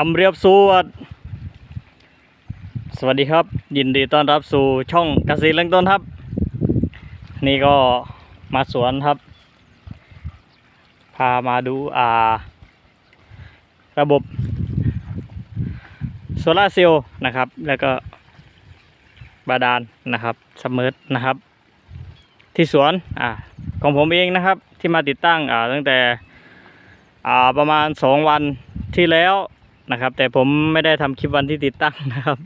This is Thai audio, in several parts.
จำเรียบสวดสวัสดีครับ ยินดีต้อนรับสู่ช่องเกษตรเริ่มต้นครับ นี่ก็มาสวนครับ พามาดูอ่า ระบบโซลาเซลล์นะครับ แล้วก็บาดาลนะครับสมเมร์นะครับ ที่สวนอ่าของผมเองนะครับ ที่มาติดตั้งอ่าตั้งแต่อ่าประมาณสองวันที่แล้ว นะครับ แต่ผมไม่ได้ทำคลิปวันที่ติดตั้งนะครับ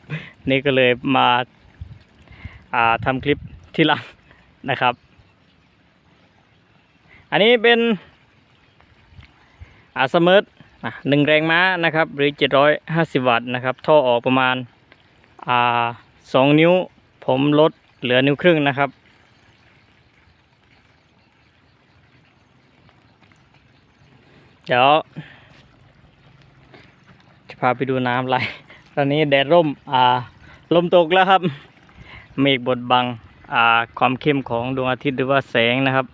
นี่ก็เลยมาอ่าทำคลิปที่หลังนะครับ อันนี้เป็นอาสมเมร์หนึ่งแรงม้านะครับ หรือ 750 วัตต์นะครับ ท่อออกประมาณอ่าสองนิ้ว ผมลดเหลือนิ้วครึ่งนะครับเดี๋ยว พาไปดูน้ำไหล ตอนนี้แดดร่ม อ่า ลมตกแล้วครับ เมฆบดบัง อ่า ความเข้มของดวงอาทิตย์หรือว่าแสงนะครับ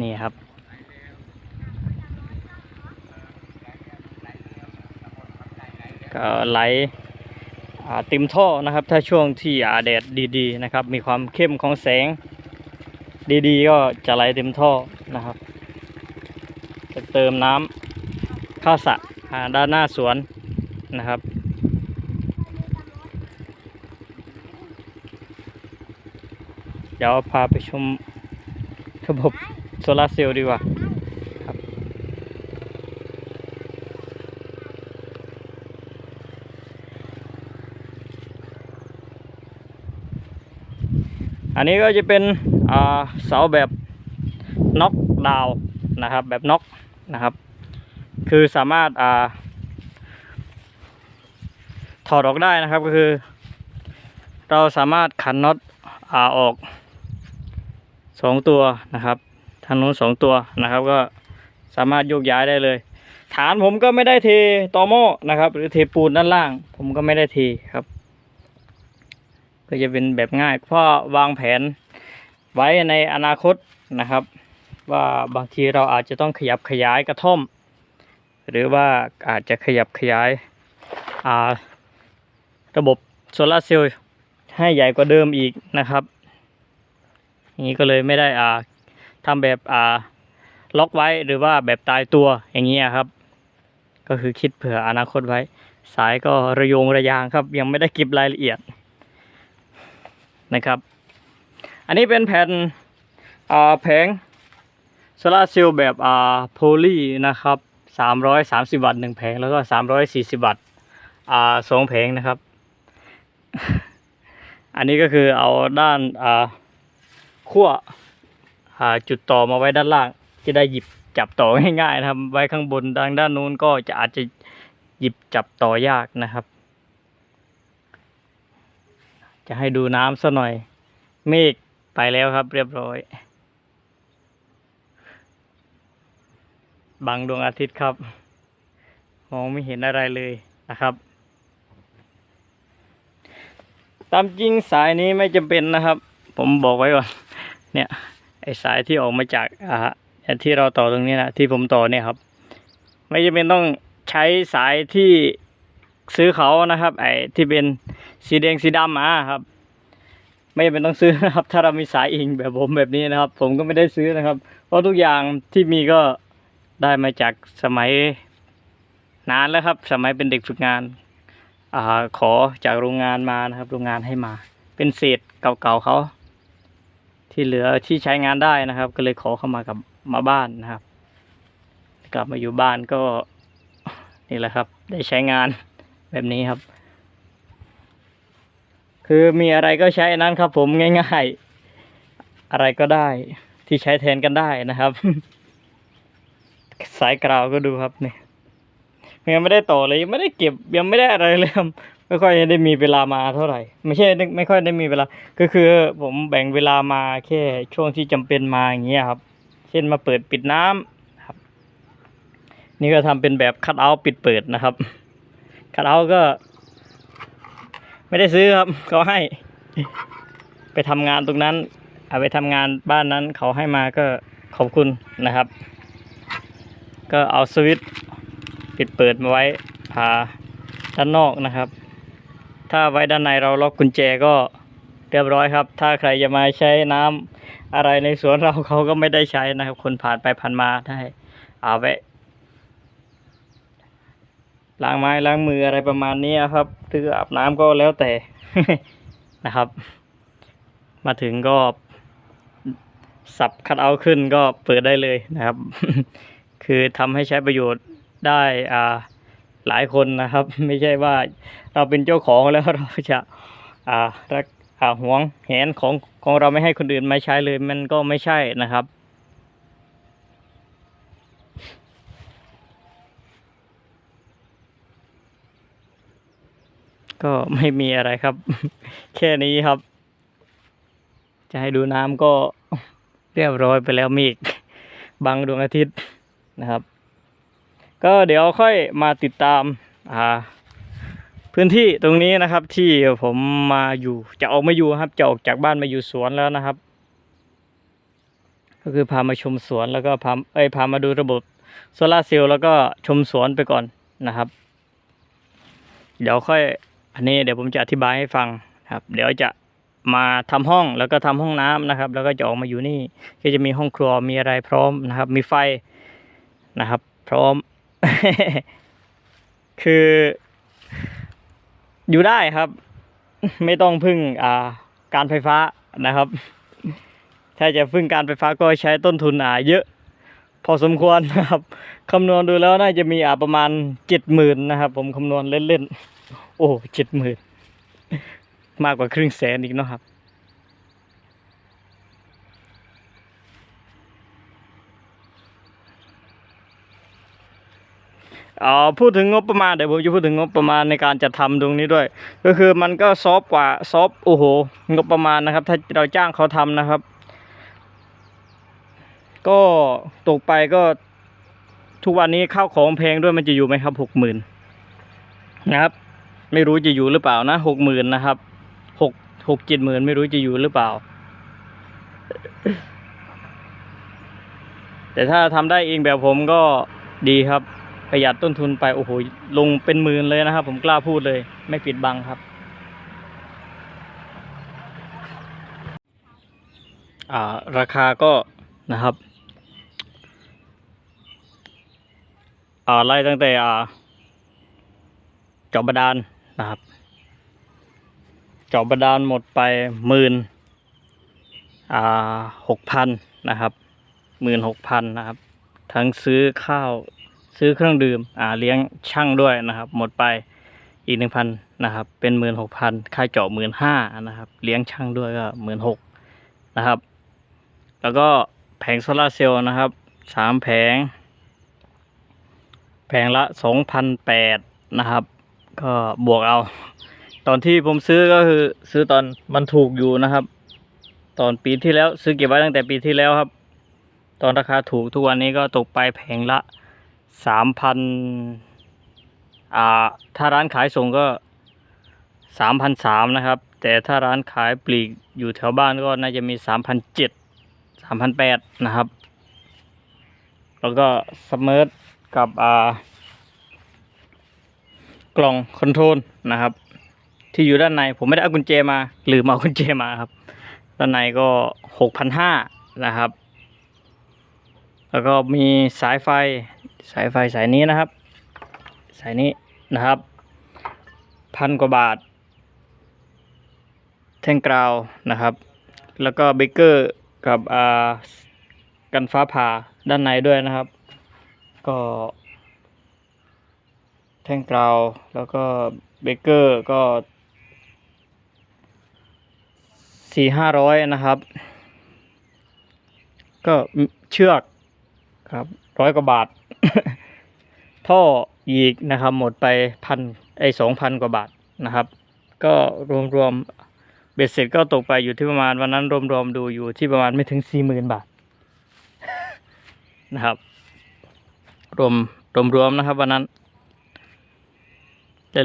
นี่ครับ ก็ไหลอ่าเต็มท่อนะครับ ถ้าช่วงที่อ่าแดดดีๆนะครับ มีความเข้มของแสง ดีๆ ก็จะไหลเต็มท่อนะครับ จะเติมน้ำ เข้าสระด้านหน้าสวนนะครับ เดี๋ยวพาไปชมระบบโซลาเซลล์ดีกว่าครับอันนี้ก็จะเป็นเสาแบบน็อกดาวนะครับแบบน็อกนะครับ คือสามารถอ่าถอดออกได้นะครับก็คือ เราสามารถขันน็อตอ่าออกสองตัวนะครับทางนู้นสองตัวนะครับ ก็สามารถโยกย้ายได้เลย ฐานผมก็ไม่ได้เทตอหม้อนะครับ หรือเทปูนด้านล่าง ผมก็ไม่ได้เทครับ ก็จะเป็นแบบง่ายเพราะวางแผนไว้ในอนาคตนะครับ ว่าบางทีเราอาจจะต้องขยับขยายกระท่อม หรือว่าอาจจะขยับขยายาระบบโซลาร์เซลล์ให้ใหญ่กว่าเดิมอีกนะครับอย่างนี้ก็เลยไม่ได้อ่าทำแบบอ่าล็อกไว้หรือว่าแบบตายตัวอย่างนี้ยครับ ก็คือคิดเผื่ออนาคตไว้ สายก็ระยงระยางครับ ยังไม่ได้เก็บรายละเอียดนะครับ อันนี้เป็นแผ่นอ่าแผงโซลาร์เซลล์แบบอ่าโพลีนะครับ 330วัตต์หนึ่งแผงแล้วก็340วัตต์อ่าสองแผงนะครับ อันนี้ก็คือเอาด้านอ่าขั้วอ่าจุดต่อมาไว้ด้านล่างจะได้หยิบจับต่อง่ายๆนะครับ ไว้ข้างบนทางด้านนู้นก็จะอาจจะหยิบจับต่อยากนะครับ จะให้ดูน้ำซะหน่อย เมฆไปแล้วครับเรียบร้อย บังดวงอาทิตย์ครับ มองไม่เห็นอะไรเลยนะครับ ตามจริงสายนี้ไม่จำเป็นนะครับ ผมบอกไว้ก่อน เนี่ยไอสายที่ออกมาจากอ่าที่เราต่อตรงนี้นะที่ผมต่อเนี่ยครับ ไม่จำเป็นต้องใช้สายที่ซื้อเขานะครับ ไอที่เป็นสีแดงสีดำอะครับ ไม่จำเป็นต้องซื้อนะครับ ถ้าเรามีสายอิงแบบผมแบบนี้นะครับ ผมก็ไม่ได้ซื้อนะครับ เพราะทุกอย่างที่มีก็ ได้มาจากสมัยนานแล้วครับ สมัยเป็นเด็กฝึกงานอ่าขอจากโรงงานมานะครับ โรงงานให้มา เป็นเศษเก่าๆเขา ที่เหลือที่ใช้งานได้นะครับ ก็เลยขอเข้ามากับมาบ้านนะครับ กลับมาอยู่บ้านก็นี่แหละครับ ได้ใช้งานแบบนี้ครับ คือมีอะไรก็ใช้นั้นครับ ผมง่าย ๆ อะไรก็ได้ที่ใช้แทนกันได้นะครับ สายกราวก็ดูครับเนี่ยยังไม่ได้ต่อเลยยังไม่ได้เก็บยังไม่ได้อะไรเลยครับไม่ค่อยได้มีเวลามาเท่าไหร่ ไม่ใช่ไม่ค่อยได้มีเวลา ก็คือผมแบ่งเวลามาแค่ช่วงที่จำเป็นมาอย่างเงี้ยครับ เช่นมาเปิดปิดน้ำครับ นี่ก็ทำเป็นแบบคัดเอาท์ปิดเปิดนะครับคัดเอาท์ก็ ไม่ได้ซื้อครับเขาให้ ไปทำงานตรงนั้น เอาไปทำงานบ้านนั้นเขาให้มาก็ขอบคุณนะครับ ก็เอาสวิตช์ปิดเปิดมาไว้ผาด้านนอกนะครับ ถ้าไว้ด้านในเราล็อกกุญแจก็เรียบร้อยครับ ถ้าใครจะมาใช้น้ำอะไรในสวนเราเขาก็ไม่ได้ใช้นะครับ คนผ่านไปผ่านมาได้เอาไว้ล้างไม้ล้างมืออะไรประมาณนี้ครับหรืออาบน้ำก็แล้วแต่นะครับ มาถึงก็สับคัดเอาขึ้นก็เปิดได้เลยนะครับ คือทำให้ใช้ประโยชน์ได้อ่าหลายคนนะครับ ไม่ใช่ว่าเราเป็นเจ้าของแล้วเราจะอ่ารักอ่าหวงแหนของของเราไม่ให้คนอื่นมาใช้เลยมันก็ไม่ใช่นะครับก็ไม่มีอะไรครับ แค่นี้ครับ จะให้ดูน้ำก็เรียบร้อยไปแล้วมีอีกบังดวงอาทิตย์ นะครับ ก็เดี๋ยวค่อยมาติดตามอ่าพื้นที่ตรงนี้นะครับที่ผมมาอยู่จะออกมาอยู่ครับจะออกจากบ้านมาอยู่สวนแล้วนะครับ ก็คือพามาชมสวนแล้วก็พาเอ้ยพามาดูระบบโซลาร์เซลล์แล้วก็ชมสวนไปก่อนนะครับ เดี๋ยวค่อยอันนี้เดี๋ยวผมจะอธิบายให้ฟังครับ เดี๋ยวจะมาทำห้องแล้วก็ทำห้องน้ำนะครับ แล้วก็จะออกมาอยู่นี่ก็จะมีห้องครัวมีอะไรพร้อมนะครับ มีไฟ นะครับ พร้อม คือ อยู่ได้ครับ ไม่ต้องพึ่งอ่าการไฟฟ้านะครับ ถ้าจะพึ่งการไฟฟ้าก็ใช้ต้นทุนอ่าเยอะ พอสมควรนะครับคำนวณดูแล้วน่าจะมีอ่าประมาณเจ็ดหมื่นนะครับ ผมคำนวณเล่นๆ โอ้เจ็ดหมื่นมากกว่าครึ่งแสนอีกเนาะครับ อ๋อพูดถึงงบประมาณเดี๋ยวผมจะพูดถึงงบประมาณในการจัดทำตรงนี้ด้วย ก็คือมันก็ซอฟต์กว่าซอฟต์โอ้โหงบประมาณนะครับ ถ้าเราจ้างเขาทำนะครับ ก็ตกไปก็ทุกวันนี้ข้าวของแพงด้วยมันจะอยู่ไหมครับหกหมื่นนะครับ ไม่รู้จะอยู่หรือเปล่านะหกหมื่นนะครับหกหกเจ็ดหมื่นไม่รู้จะอยู่หรือเปล่า แต่ถ้าทำได้เองแบบผมก็ดีครับ ประหยัดต้นทุนไปโอ้โหลงเป็นหมื่นเลยนะครับ ผมกล้าพูดเลย ไม่ปิดบังครับ อ่าราคาก็นะครับอ่าไล่ตั้งแต่อ่าจาะบาดาลนะครับจาะบาดาลหมดไปหมื่นอ่าหกพันนะครับหมื่นหกพันนะครับ ทั้งซื้อข้าว ซื้อเครื่องดื่มอ่าเลี้ยงช่างด้วยนะครับ หมดไปอีกหนึ่งพันนะครับ เป็นหมื่นหกพันค่าเจาะหมื่นห้านะครับ เลี้ยงช่างด้วยก็หมื่นหกนะครับ แล้วก็แผงโซลาเซลล์นะครับสามแผง แผงละสองพันแปดนะครับ ก็บวกเอา ตอนที่ผมซื้อก็คือซื้อตอนมันถูกอยู่นะครับ ตอนปีที่แล้วซื้อเก็บไว้ตั้งแต่ปีที่แล้วครับ ตอนราคาถูกทุกวันนี้ก็ตกไปแผงละ สามพันอ่าถ้าร้านขายส่งก็สามพันสามนะครับ แต่ถ้าร้านขายปลีกอยู่แถวบ้านก็น่าจะมีสามพันเจ็ดสามพันแปดนะครับ แล้วก็สมาร์ทกับอ่ากล่องคอนโทรลนะครับ ที่อยู่ด้านในผมไม่ได้เอากุญแจมาลือมเอากุญแจมาครับ ด้านในก็หกพันห้านะครับ แล้วก็มีสายไฟ สายไฟสายนี้นะครับ สายนี้นะครับ พันกว่าบาท แท่งกราวนะครับ แล้วก็เบเกอร์กับอ่ากันฟ้าผ่าด้านในด้วยนะครับ ก็ แท่งกราวแล้วก็เบเกอร์ก็สี่ห้าร้อยนะครับ ก็เชือกครับร้อยกว่าบาท ท่ออีกนะครับ หมดไปพันไอสองพันกว่าบาทนะครับ ก็รวมรวมๆเบ็ดเสร็จก็ตกไปอยู่ที่ประมาณวันนั้นรวมรวมๆดูอยู่ที่ประมาณไม่ถึงสี่หมื่นบาทนะครับรวมรวมรวมๆนะครับวันนั้น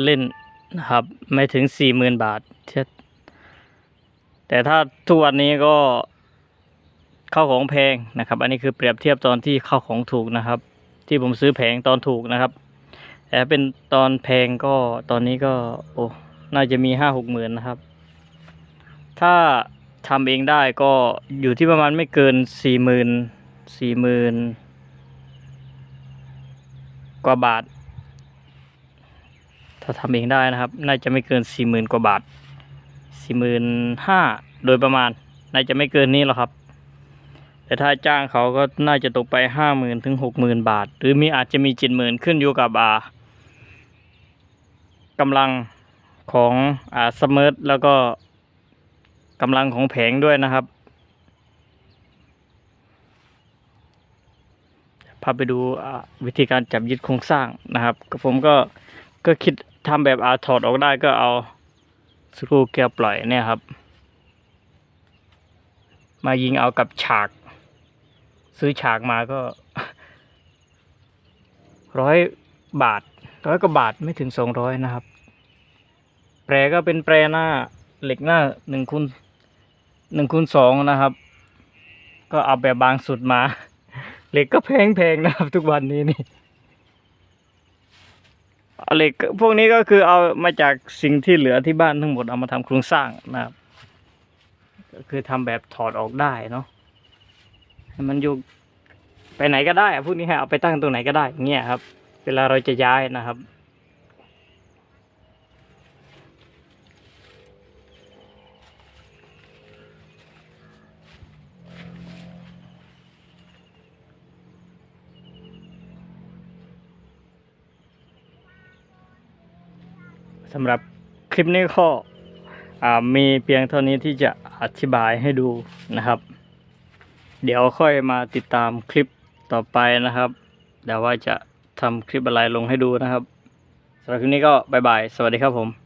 เล่นๆนะครับ ไม่ถึงสี่หมื่นบาทแต่ถ้าทุกวันนี้ก็เข้าของแพงนะครับ อันนี้คือเปรียบเทียบตอนที่เข้าของถูกนะครับ ที่ผมซื้อแผงตอนถูกนะครับ แต่เป็นตอนแพงก็ตอนนี้ก็โอ้น่าจะมีห้าหกหมื่นนะครับ ถ้าทำเองได้ก็อยู่ที่ประมาณไม่เกินสี่หมื่นสี่หมื่นกว่าบาท ถ้าทำเองได้นะครับ น่าจะไม่เกินสี่หมื่นกว่าบาทสี่หมื่นห้าโดยประมาณ น่าจะไม่เกินนี้หรอกครับ แต่ถ้าจ้างเขาก็น่าจะตกไปห้าหมื่นถึงหกหมื่นบาท หรือมีอาจจะมีเจ็ดหมื่นขึ้นอยู่กับอ่ากำลังของอ่าสมิร์ทแล้วก็กำลังของแผงด้วยนะครับพาไปดูวิธีการจับยึดโครงสร้างนะครับก็ผมก็ก็คิดทำแบบอาถอดออกได้ก็เอาสกรูเกียวปล่อยเนี่ยครับ มายิงเอากับฉาก ซื้อฉากมาก็ร้อยบาทร้อยกว่าบาทไม่ถึงสองร้อยนะครับ แปรก็เป็นแปรหน้าเหล็กหน้าหนึ่งคูณหนึ่งคูณสองนะครับ ก็เอาแบบบางสุดมา เหล็กก็แพงแพงนะครับ ทุกวันนี้นี่เอาเหล็กพวกนี้ก็คือเอามาจากสิ่งที่เหลือที่บ้านทั้งหมดเอามาทำโครงสร้างนะครับ ก็คือทำแบบถอดออกได้เนาะ มันอยู่ไปไหนก็ได้พวกนี้ให้เอาไปตั้งตรงไหนก็ได้เงี้ยครับ เวลาเราจะย้ายนะครับ สำหรับคลิปนี้ก็มีเพียงเท่านี้ที่จะอธิบายให้ดูนะครับ เดี๋ยวค่อยมาติดตามคลิปต่อไปนะครับเดี๋ยวว่าจะทำคลิปอะไรลงให้ดูนะครับสำหรับคลิปนี้ก็บายบาย สวัสดีครับผม